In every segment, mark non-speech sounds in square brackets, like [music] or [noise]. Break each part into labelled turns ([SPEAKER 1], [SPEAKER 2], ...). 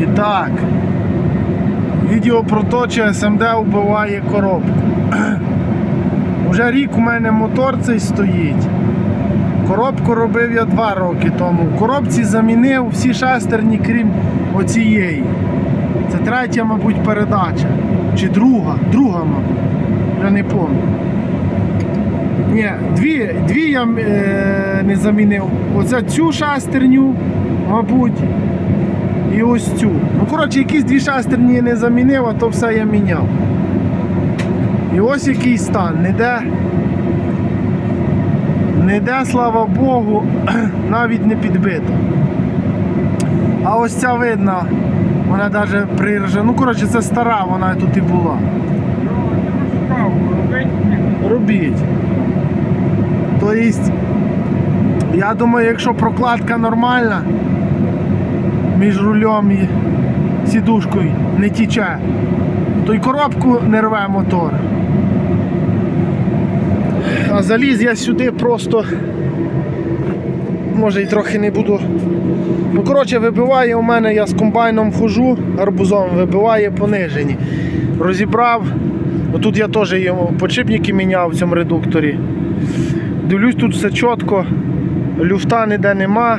[SPEAKER 1] І так. Відео про те, чи СМД вбиває коробку. [clears throat] Уже рік у мене мотор цей стоїть. Коробку робив я два роки тому. В коробці замінив всі шестерні, крім оцієї. Це третя, мабуть, передача. Чи друга? Друга, мабуть. Я не пам'ятаю. Ні, дві, дві я е, не замінив. Оце цю шестерню, мабуть. І ось цю. Ну, коротше, якісь дві шестерні я не замінив, а то все я міняв. І ось який стан. Ніде, ніде, слава Богу, [clears throat] навіть не підбито. А ось ця видно, вона навіть приржа. Ну, коротше, це стара, вона тут і була. Робіть. Тобто, я думаю, якщо прокладка нормальна між рулем і сідушкою не тіче, то й коробку не рве мотор. А заліз я сюди просто може і трохи не буду. Ну, коротше, вибиває у мене, я з комбайном хожу, гарбузом вибиває понижені. Розібрав. Тут я теж йому подшипники міняв в цьому редукторі. Дивлюсь, тут все чітко, люфта ніде нема.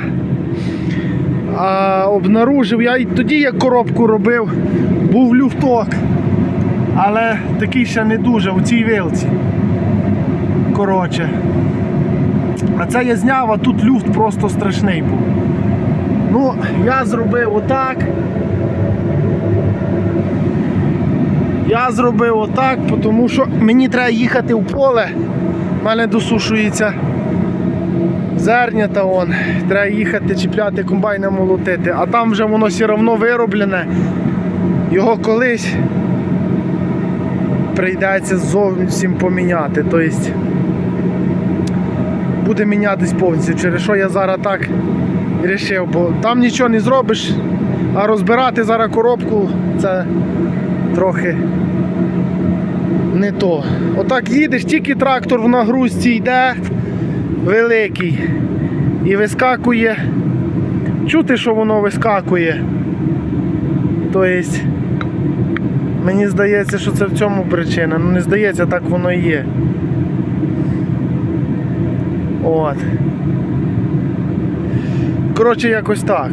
[SPEAKER 1] А обнаружив, я і тоді як коробку робив, був люфток. Але такий ще не дуже у цій вилці. Коротше. А це я зняв, а тут люфт просто страшний був. Ну, я зробив отак. Я зробив отак, тому що мені треба їхати в поле. У мене досушується зернята он. Треба їхати чіпляти комбайна молотити. А там вже воно все одно вироблене. Його колись прийдеться зовсім поміняти. Тобто буде мінятись повністю, через що я зараз так вирішив, бо там нічого не зробиш, а розбирати зараз коробку це трохи не то. Отак їдеш, тільки трактор в нагрузці йде великий і вискакує. Чути, що воно вискакує. Тобто, мені здається, що це в цьому причина. Ну не здається, так воно і є. От. Коротше, якось так.